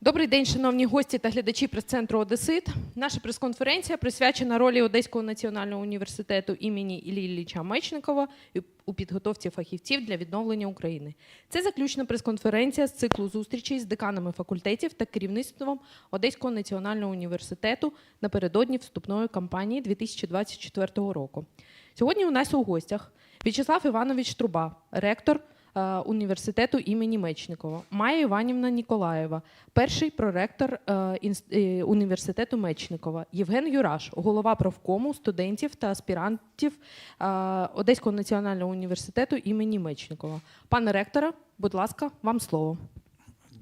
Добрий день, шановні гості та глядачі прес-центру Одесит. Наша прес-конференція присвячена ролі Одеського національного університету імені Іллі Ілліча Мечникова у підготовці фахівців для відновлення України. Це заключна прес-конференція з циклу зустрічей з деканами факультетів та керівництвом Одеського національного університету напередодні вступної кампанії 2024 року. Сьогодні у нас у гостях В'ячеслав Іванович Труба, ректор університету імені Мечникова, Майя Іванівна Ніколаєва, перший проректор е, е, університету Мечникова, Євген Юраш, голова профкому студентів та аспірантів е, Одеського національного університету імені Мечникова. Пане ректора, будь ласка, вам слово.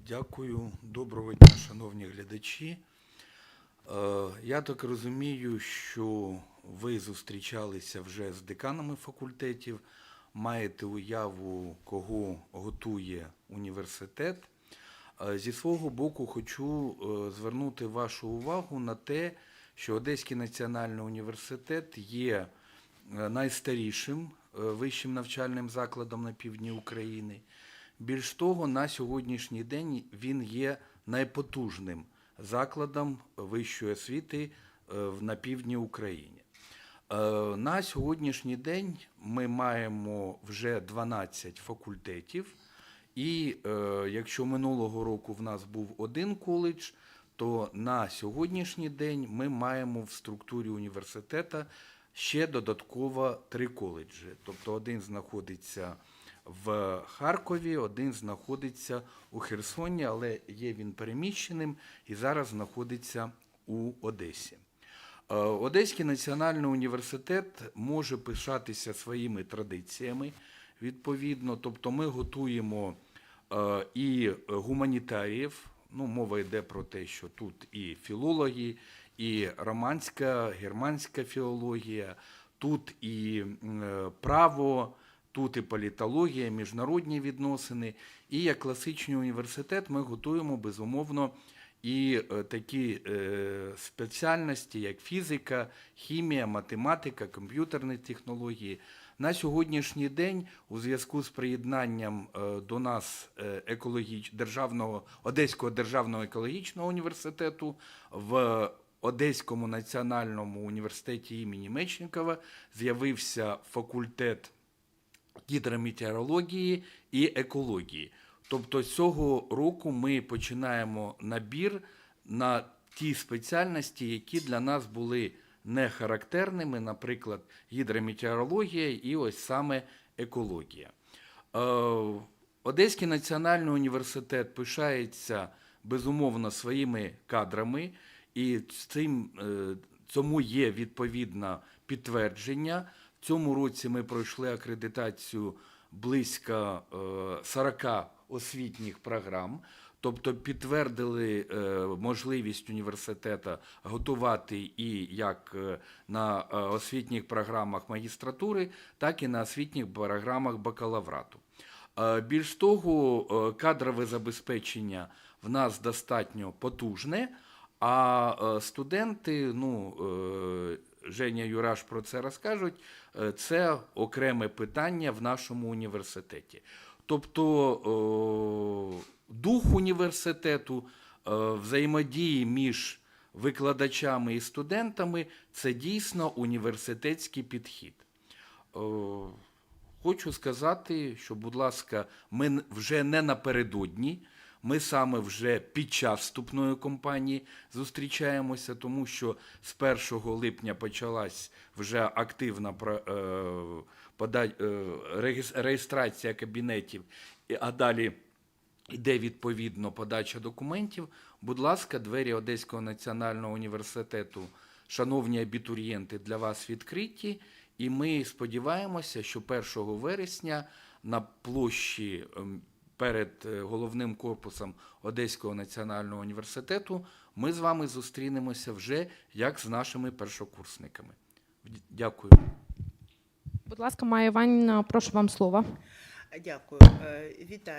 Дякую, доброго дня, шановні глядачі. Е, Я так розумію, що ви зустрічалися вже з деканами факультетів, маєте уяву, кого готує університет. Е, Зі свого боку хочу е, звернути вашу увагу на те, що Одеський національний університет є е, найстарішим вищим навчальним закладом на півдні України. Більш того, на сьогоднішній день він є найпотужним закладом вищої освіти на півдні України. Е, На сьогоднішній день ми маємо вже 12 факультетів, і е, якщо минулого року в нас був один коледж, то на сьогоднішній день ми маємо в структурі університету ще додатково три коледжі. Тобто один знаходиться в Харкові, один знаходиться у Херсоні, але є він переміщеним і зараз знаходиться у Одесі. Е, Одеський національний університет може пишатися своїми традиціями. Відповідно, тобто ми готуємо е, і гуманітаріїв. Ну, мова йде про те, що тут і філологи, і романська, германська філологія, тут і е, право, тут і політологія, міжнародні відносини. І як класичний університет ми готуємо безумовно і е, такі е, спеціальності, як фізика, хімія, математика, комп'ютерні технології. На сьогоднішній день, у зв'язку з приєднанням е, до нас екологіч... державного Одеського державного екологічного університету в Одеському національному університеті імені Мечникова з'явився факультет гідрометеорології і екології. Тобто цього року ми починаємо набір на ті спеціальності, які для нас були не характерними, наприклад, гідрометеорологія і ось саме екологія. Е, Одеський національний університет пишається безумовно своїми кадрами, і цим, е, цьому є відповідне підтвердження. В цьому році ми пройшли акредитацію близько е, 40 освітніх програм, тобто підтвердили е, можливість університету готувати і як е, на е, освітніх програмах магістратури, так і на освітніх програмах бакалаврату. Більш того, кадрове забезпечення в нас достатньо потужне, а студенти, ну, Женя Юраш про це розкажуть, це окреме питання в нашому університеті. Тобто е, дух університету, е, взаємодії між викладачами і студентами це дійсно університетський підхід. Е, Хочу сказати, що, будь ласка, ми вже не напередодні, ми саме вже під час вступної кампанії зустрічаємося, тому що з 1 липня почалась вже активна е, реєстрація кабінетів, а далі Іде відповідно подача документів. Будь ласка, двері Одеського національного університету, шановні абітурієнти, для вас відкриті. І ми сподіваємося, що 1 вересня на площі ем, перед е, головним корпусом Одеського національного університету ми з вами зустрінемося вже як з нашими першокурсниками. Дякую. Будь ласка, Майя Іванівна, прошу вам слово. Дякую. Е, Вітаю,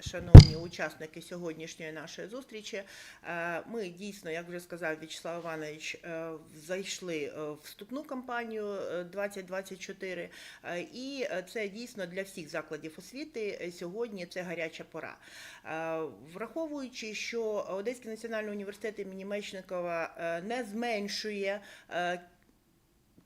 шановні учасники сьогоднішньої нашої зустрічі. Е, Ми дійсно, як вже сказав В'ячеслав Іванович, е, зайшли в вступну кампанію е, 2024, е, і це дійсно для всіх закладів освіти сьогодні це гаряча пора. Враховуючи, що Одеський національний університет імені Мечникова не зменшує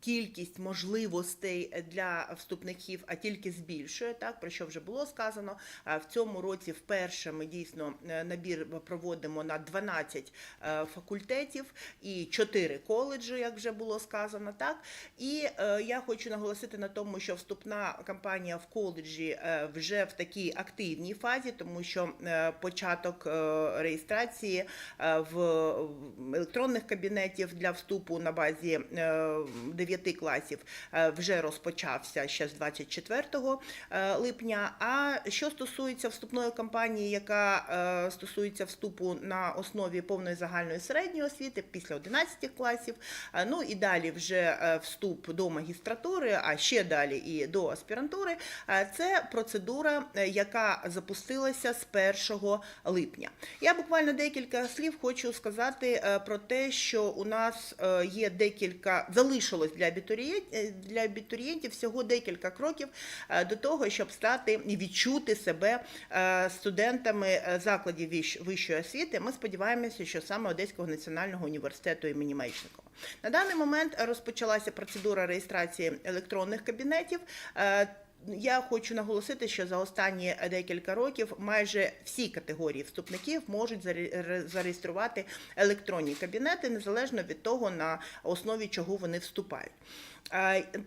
кількість можливостей для вступників, а тільки збільшує, так про що вже було сказано. В цьому році вперше ми дійсно е, набір проводимо на 12 е, факультетів і 4 коледжі, як вже було сказано. Так і е, я хочу наголосити на тому, що вступна кампанія в коледжі вже в такій активній фазі, тому що початок реєстрації в електронних кабінетів для вступу на базі 9 класів е, вже розпочався ще з 24 е, липня. А що стосується вступної кампанії, яка е, стосується вступу на основі повної загальної середньої освіти після 11 класів, ну і далі вже вступ до магістратури, а ще далі і до аспірантури, це процедура, яка запустилася з 1 липня. Я буквально декілька слів хочу сказати про те, що у нас є декілька залишилось для абітурієнтів, для абітурієнтів всього декілька кроків е, до того, щоб стати і відчути себе е, студентами е, закладів вищ- вищої освіти. Ми сподіваємося, що саме Одеського національного університету імені Мечникова. На даний момент розпочалася процедура реєстрації електронних кабінетів. Я хочу наголосити, що за останні декілька років майже всі категорії вступників можуть заре- зареєструвати електронні кабінети незалежно від того, на основі чого вони вступають.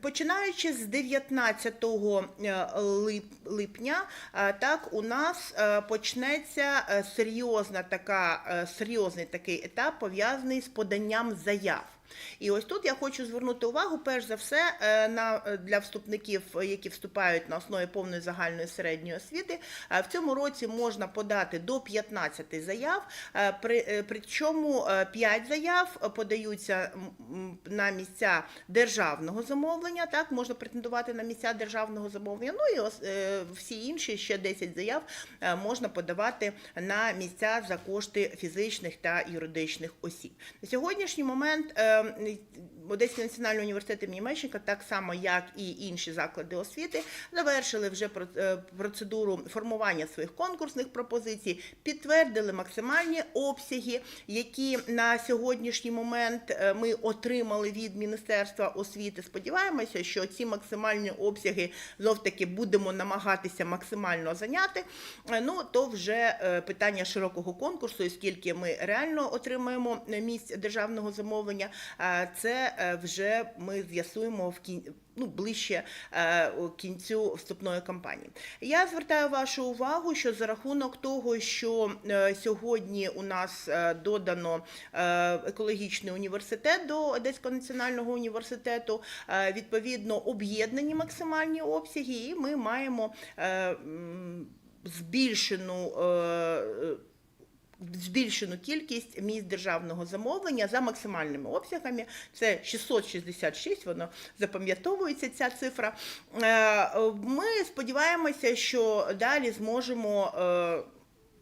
Починаючи з 19 липня, е, так у нас е, почнеться е, серйозна така, серйозний такий етап пов'язаний з поданням заяв. І ось тут я хочу звернути увагу, перш за все, е, на е, для вступників, е, які вступають на основі повної загальної середньої освіти. В цьому році можна подати до 15 заяв. При причому 5 заяв подаються на місця державного замовлення. Так можна претендувати на місця державного замовлення. Ну і всі інші ще 10 заяв можна подавати на місця за кошти фізичних та юридичних осіб. На сьогоднішній момент е, Одеський національний університет імені Мечника, так само як і інші заклади освіти, завершили вже е, процедуру формування своїх конкурсних пропозицій, підтвердили максимальні обсяги, які на сьогоднішній момент е, ми отримали від Міністерства освіти. Сподіваємося, що ці максимальні обсяги знов таки будемо намагатися максимально зайняти. Е, Ну то вже питання широкого конкурсу, і скільки ми реально отримаємо місць державного замовлення, це вже ми з'ясуємо в кін... ну, ближче е, кінцю вступної кампанії. Я звертаю вашу увагу, що за рахунок того, що е, сьогодні у нас е, додано е, екологічний університет до Одеського національного університету, е, відповідно об'єднані максимальні обсяги, і ми маємо е, збільшену. Е, е, збільшену кількість місць державного замовлення за максимальними обсягами. Це 666, воно запам'ятовується ця цифра. Е, Ми сподіваємося, що далі зможемо.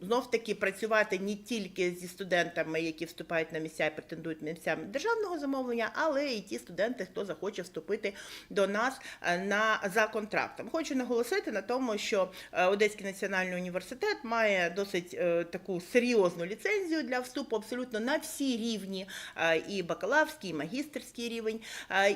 Знов таки працювати не тільки зі студентами, які вступають на місця і претендують на місця державного замовлення, але і ті студенти, хто захоче вступити до нас е, на за контрактом. Хочу наголосити на тому, що е, Одеський національний університет має досить е, таку серйозну ліцензію для вступу абсолютно на всі рівні, і бакалаврський, і магістерський рівень.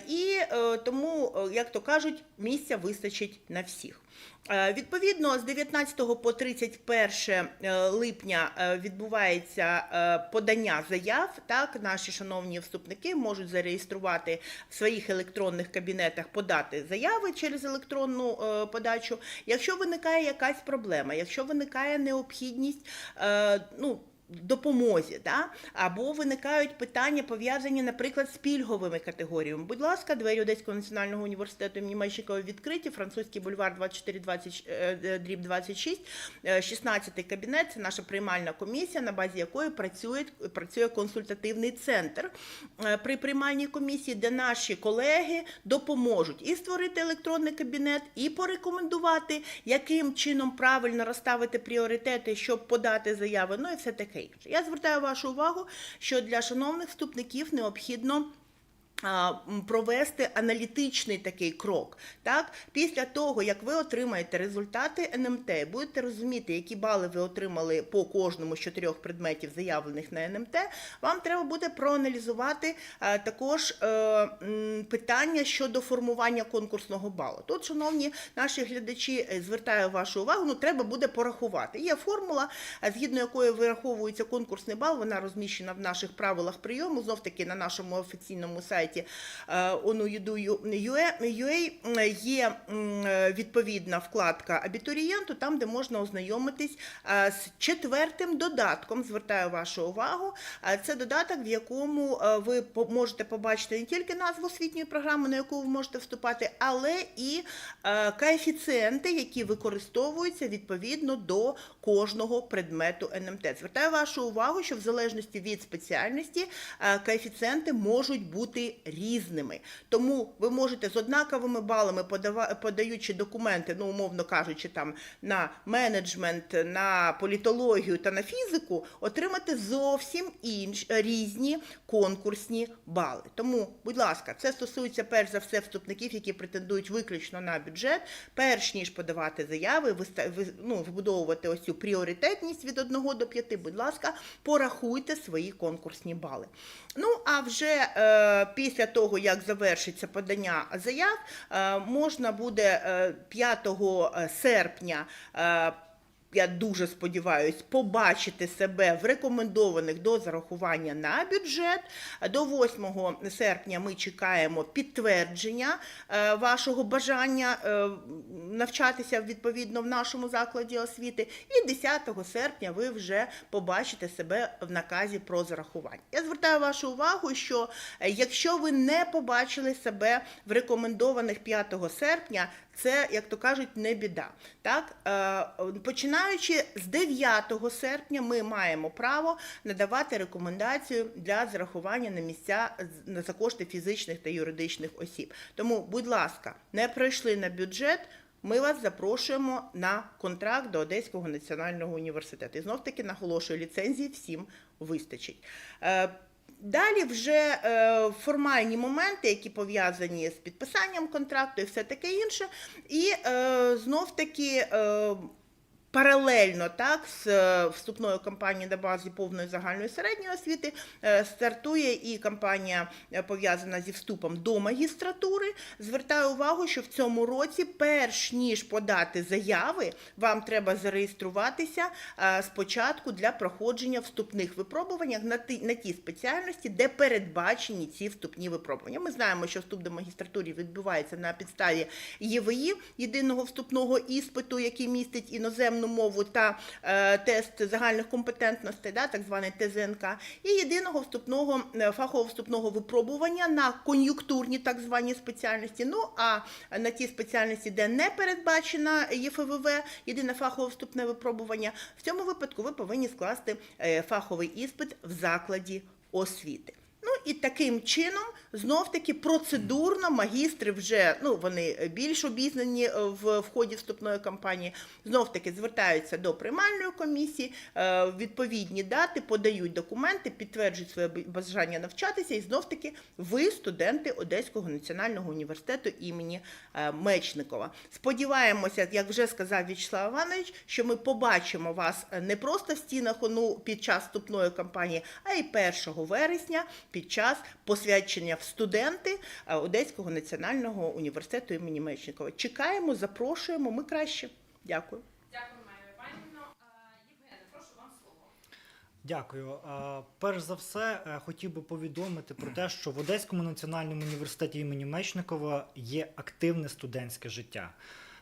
І тому, як то кажуть, місця вистачить на всіх. Відповідно, з 19 по 31 е, липня е, відбувається е, подання заяв. Так, наші шановні вступники можуть зареєструвати в своїх електронних кабінетах, подати заяви через електронну е, подачу. Якщо виникає якась проблема, якщо виникає необхідність, е, ну. Допомозі, да? або виникають питання пов'язані, наприклад, з пільговими категоріями. Будь ласка, двері Одеського національного університету імені Мельчикова відкриті. Французький бульвар 2420 е, дріб 26, е, 16 кабінет. Це наша приймальна комісія, на базі якої працює, працює консультативний центр е, при приймальній комісії, де наші колеги допоможуть і створити електронний кабінет, і порекомендувати, яким чином правильно розставити пріоритети, щоб подати заяви. Ну і все таке інше. Я звертаю вашу увагу, що для шановних вступників необхідно. Провести аналітичний такий крок. Так? Після того, як ви отримаєте результати НМТ, будете розуміти, які бали ви отримали по кожному з чотирьох предметів, заявлених на НМТ, вам треба буде проаналізувати а, також е, питання щодо формування конкурсного балу. Тут, шановні наші глядачі, е, звертаю вашу увагу, ну треба буде порахувати. Є формула, згідно якої вираховується конкурсний бал, вона розміщена в наших правилах прийому, знов таки на нашому офіційному сайті е, onu.edu.ua є е, відповідна вкладка абітурієнту, там, де можна ознайомитись е, з четвертим додатком. Звертаю вашу увагу. Е, Це додаток, в якому е, ви можете побачити не тільки назву освітньої програми, на яку ви можете вступати, але і е, коефіцієнти, які використовуються відповідно до кожного предмету НМТ. Звертаю вашу увагу, що в залежності від спеціальності е, коефіцієнти можуть бути різними. Тому ви можете з однаковими балами, подаючи документи, ну умовно кажучи, там на менеджмент, на політологію та на фізику, отримати зовсім інш, різні конкурсні бали. Тому, будь ласка, це стосується перш за все вступників, які претендують виключно на бюджет. Перш ніж подавати заяви, ну, вибудовувати ось цю пріоритетність від 1 до 5, будь ласка, порахуйте свої конкурсні бали. Ну, а вже е, після того, як завершиться подання заяв, е, можна буде е, 5 серпня. Я дуже сподіваюся, побачити себе в рекомендованих до зарахування на бюджет. До 8 серпня ми чекаємо підтвердження е, вашого бажання е, навчатися відповідно в нашому закладі освіти. І 10 серпня ви вже побачите себе в наказі про зарахування. Я звертаю вашу увагу, що е, якщо ви не побачили себе в рекомендованих 5 серпня, це, як то кажуть, не біда. Так? Е, Починаючи з 9 серпня, ми маємо право надавати рекомендацію для зарахування на місця за кошти фізичних та юридичних осіб. Тому, будь ласка, не пройшли на бюджет. Ми вас запрошуємо на контракт до Одеського національного університету. І знов таки наголошую, ліцензії всім вистачить. Далі вже е, формальні моменти, які пов'язані з підписанням контракту і все таке інше. І е, знов таки. Е, Паралельно так з е, вступною кампанією на базі повної загальної середньої освіти е, стартує і кампанія е, пов'язана зі вступом до магістратури. Звертаю увагу, що в цьому році, перш ніж подати заяви, вам треба зареєструватися спочатку для проходження вступних випробувань на ті, спеціальності, де передбачені ці вступні випробування. Ми знаємо, що вступ до магістратури відбувається на підставі ЄВІ, єдиного вступного іспиту, який містить іноземну мову та е, тест загальних компетентностей, да, так званий ТЗНК, і єдиного вступного е, фахового вступного випробування на кон'юнктурні так звані спеціальності. Ну а на ті спеціальності, де не передбачена ЄФВВ, єдине фахове вступне випробування, в цьому випадку ви повинні скласти е, фаховий іспит в закладі освіти. Ну і таким чином, знов таки процедурно магістри вже ну вони більш обізнані е, в, в ході вступної кампанії. Знов таки звертаються до приймальної комісії, е, відповідні дати, подають документи, підтверджують своє бажання навчатися, і знов таки ви студенти Одеського національного університету імені е, Мечникова. Сподіваємося, як вже сказав В'ячеслав Іванович, що ми побачимо вас не просто в стінах ОНУ під час вступної кампанії, а й 1 вересня під час посвячення в студенти е, Одеського національного університету імені Мечникова. Чекаємо, запрошуємо. Ми краще. Дякую. Дякую, Майя Іванівно. Євгене, прошу вам слово. Дякую. Е, Перш за все, е, хотів би повідомити про те, що в Одеському національному університеті імені Мечникова є активне студентське життя.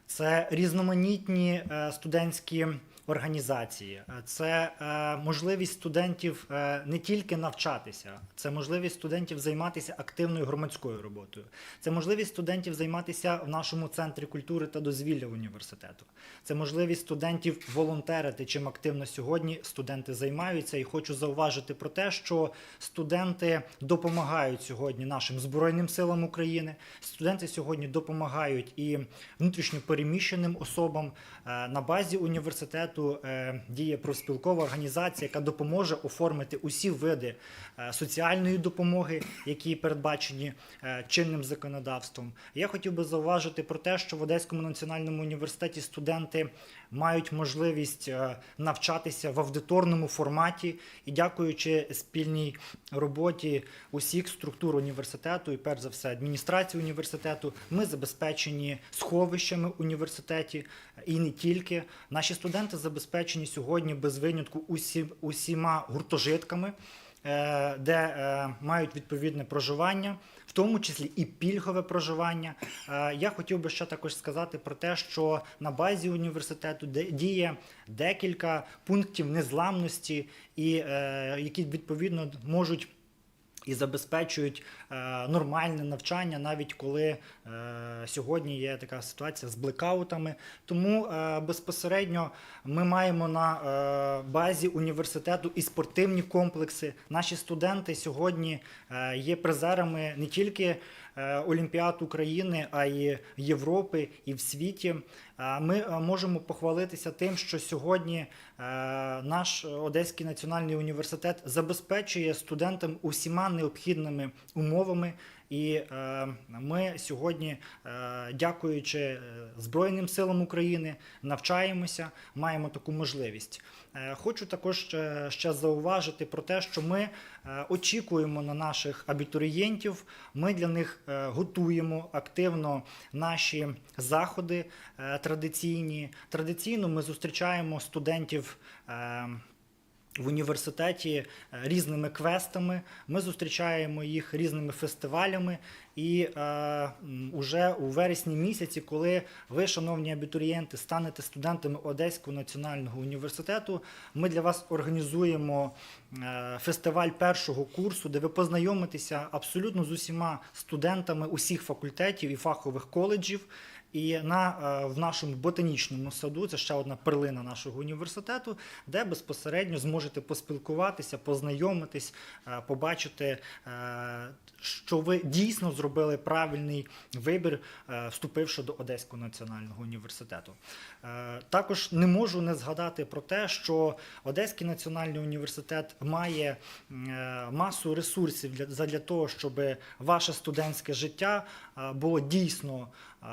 це різноманітні е, студентські організації, Е, це е, можливість студентів е, не тільки навчатися, це можливість студентів займатися активною громадською роботою, це можливість студентів займатися в нашому центрі культури та дозвілля університету. Це можливість студентів волонтерити, чим активно сьогодні студенти займаються. І хочу зауважити про те, що студенти допомагають сьогодні нашим збройним силам України. Студенти сьогодні допомагають і внутрішньо переміщеним особам. На базі університету е, діє профспілкова організація, яка допоможе оформити усі види е, соціальної допомоги, які передбачені е, чинним законодавством. Я хотів би зауважити про те, що в Одеському національному університеті студенти мають можливість е, навчатися в аудиторному форматі і дякуючи спільній роботі усіх структур університету і перш за все адміністрації університету, ми забезпечені сховищами в університеті і не тільки. Наші студенти забезпечені сьогодні без винятку усі, усіма гуртожитками. Е, Де е, мають відповідне проживання, в тому числі і пільгове проживання. Е, Я хотів би ще також сказати про те, що на базі університету діє декілька пунктів незламності, і які відповідно можуть і забезпечують е, нормальне навчання, навіть коли е, сьогодні є така ситуація з блекаутами. Тому е, безпосередньо ми маємо на базі університету і спортивні комплекси. Наші студенти сьогодні є призерами не тільки Олімпіад України, а й Європи і в світі. Е, Ми е, можемо похвалитися тим, що сьогодні е, наш Одеський національний університет забезпечує студентам усіма необхідними умовами. І е, ми сьогодні, е, дякуючи е, Збройним силам України, навчаємося, маємо таку можливість. Хочу також ще, зауважити про те, що ми очікуємо на наших абітурієнтів. Ми для них готуємо активно наші заходи традиційні. Традиційно ми зустрічаємо студентів. В університеті е, різними квестами. Ми зустрічаємо їх різними фестивалями. І е, уже у вересні місяці, коли ви, шановні абітурієнти, станете студентами Одеського національного університету, ми для вас організуємо е, фестиваль першого курсу, де ви познайомитеся абсолютно з усіма студентами усіх факультетів і фахових коледжів. І на, е, в нашому ботанічному саду, це ще одна перлина нашого університету, де безпосередньо зможете поспілкуватися, познайомитись, е, побачити, е, що ви дійсно зробили правильний вибір, вступивши до Одеського національного університету. Також не можу не згадати про те, що Одеський національний університет має масу ресурсів для, того, щоб ваше студентське життя було дійсно е,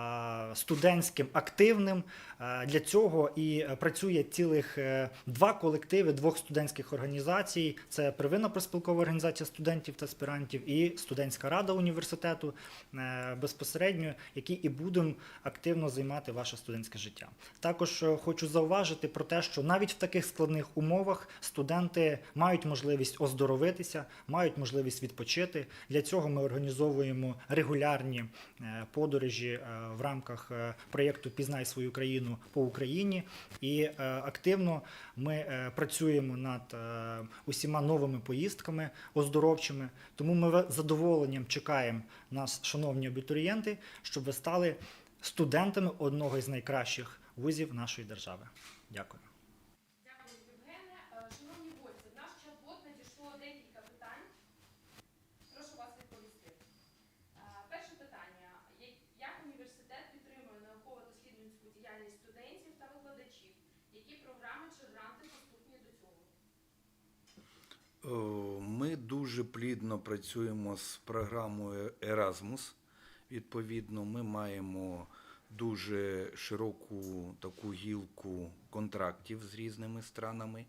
студентським активним. Е, Для цього і е, працює цілих е, два колективи двох студентських організацій: це первинна проспілкова організація студентів та аспірантів і студентська рада університету, е, безпосередньо, які і будемо активно займати ваше студентське життя. Також е, хочу зауважити про те, що навіть в таких складних умовах студенти мають можливість оздоровитися, мають можливість відпочити. Для цього ми організовуємо регулярні е, подорожі е, в рамках е, проєкту Пізнай свою країну по Україні. І е, активно ми е, працюємо над е, усіма новими поїздками оздоровчими. Тому ми з задоволенням чекаємо нас, шановні абітурієнти, щоб ви стали студентами одного із найкращих вузів нашої держави. Дякую, Євгене. Е, Шановні гості, в наш чат-бот надійшло декілька питань. Прошу вас відповісти. Е, Перше питання. Я- Як університет підтримує науково-дослідницьку діяльність студентів та викладачів? Які програми чи гранти доступні до цього? Е, Ми дуже плідно працюємо з програмою Erasmus. Відповідно, ми маємо дуже широку таку гілку контрактів з різними странами.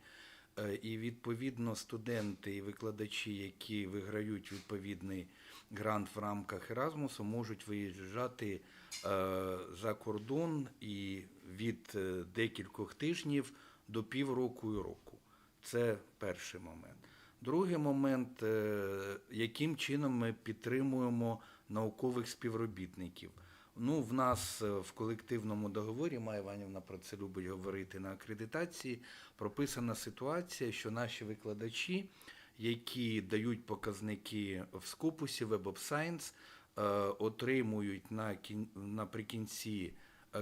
Е, І відповідно студенти і викладачі, які виграють відповідний грант в рамках Еразмусу, можуть виїжджати е, за кордон і від е, декількох тижнів до півроку і року. Це перший момент. Другий момент, е, яким чином ми підтримуємо наукових співробітників. Ну, в нас е, в колективному договорі, Майя Іванівна про це любить говорити на акредитації, прописана ситуація, що наші викладачі, які дають показники в скопусі Web of Science, е, отримують на кін... наприкінці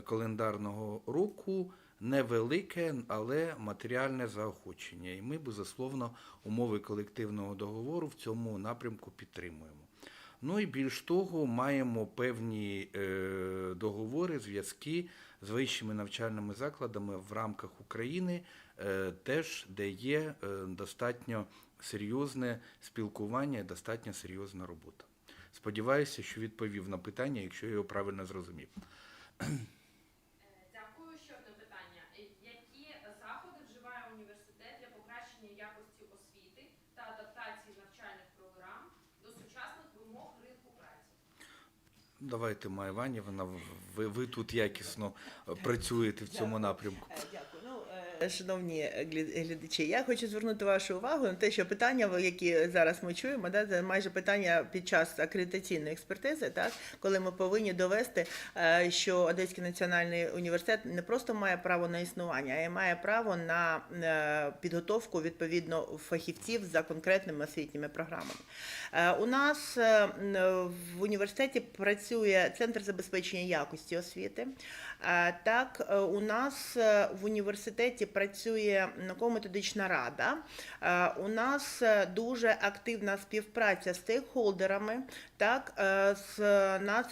календарного року невелике, але матеріальне заохочення. І ми, безусловно, умови колективного договору в цьому напрямку підтримуємо. Ну і більш того, маємо певні е, договори, зв'язки з вищими навчальними закладами в рамках України, е, теж де є е, достатньо серйозне спілкування достатньо серйозна робота. Сподіваюся, що відповів на питання, якщо я його правильно зрозумів. Дякую. Ще одне питання. Які заходи вживає університет для покращення якості освіти та адаптації навчальних програм до сучасних вимог ринку праці? Давайте, Майя Іванівна, ви, ви тут якісно е, працюєте в цьому напрямку. Е, Дякую. Е, шановні глядачі, я хочу звернути вашу увагу на те, що питання, які зараз ми чуємо, да, це майже питання під час акредитаційної експертизи, так, коли ми повинні довести, е, що Одеський національний університет не просто має право на існування, а й має право на е, підготовку відповідно фахівців за конкретними освітніми програмами. Е, У нас е, в університеті працює центр забезпечення якості освіти. Так, е, у нас е, в університеті працює науково-методична рада. Е, У нас дуже активна співпраця з стейкхолдерами, так, е, з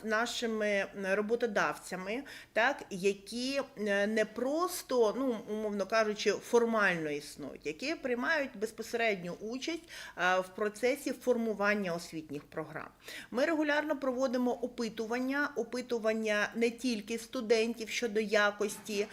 нашими роботодавцями, так, які е, не просто, ну, умовно кажучи, формально існують, які приймають безпосередню участь е, в процесі формування освітніх програм. Ми регулярно проводимо опитування, опитування не тільки студентів щодо якості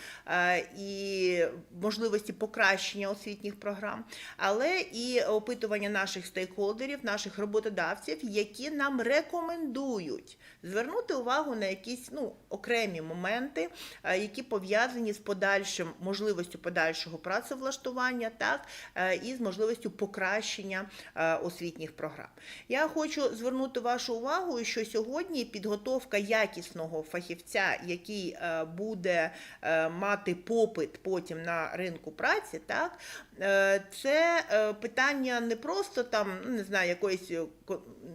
і можливості покращення освітніх програм, але і опитування наших стейкхолдерів, наших роботодавців, які нам рекомендують звернути увагу на якісь ну, окремі моменти, е, які пов'язані з подальшим можливістю подальшого працевлаштування, так е, і з можливістю покращення е, освітніх програм. Я хочу звернути вашу увагу, що сьогодні підготовка якісного фахівця, який буде мати попит потім на ринку праці, так це е, питання не просто там, ну, не знаю, якоїсь е,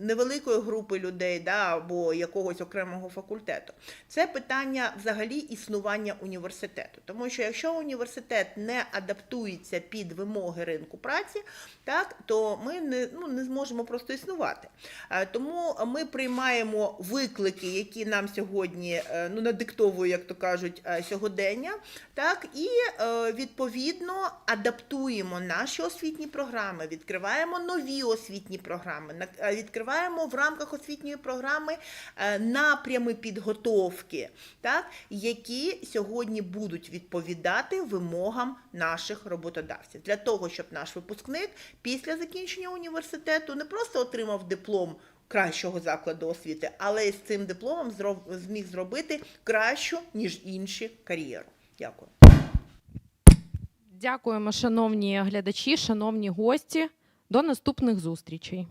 невеликої групи людей, да, або якогось окремого факультету. Це питання взагалі існування університету. Тому що якщо університет не адаптується під вимоги ринку праці, так, то ми не, ну, не зможемо просто існувати. Е, Тому ми приймаємо виклики, які нам сьогодні е, ну, надиктовує, як то кажуть, е, сьогодення, так, і е, відповідно адаптуємо наші освітні програми, відкриваємо нові освітні програми, е, відкриваємо в рамках освітньої програми е, напрями підготовки, так, які сьогодні будуть відповідати вимогам наших роботодавців, для того, щоб наш випускник після закінчення університету не просто отримав диплом кращого закладу освіти, але з цим дипломом зміг зробити кращу, ніж інші кар'єру. Дякую. Дякуємо, шановні глядачі, шановні гості. До наступних зустрічей.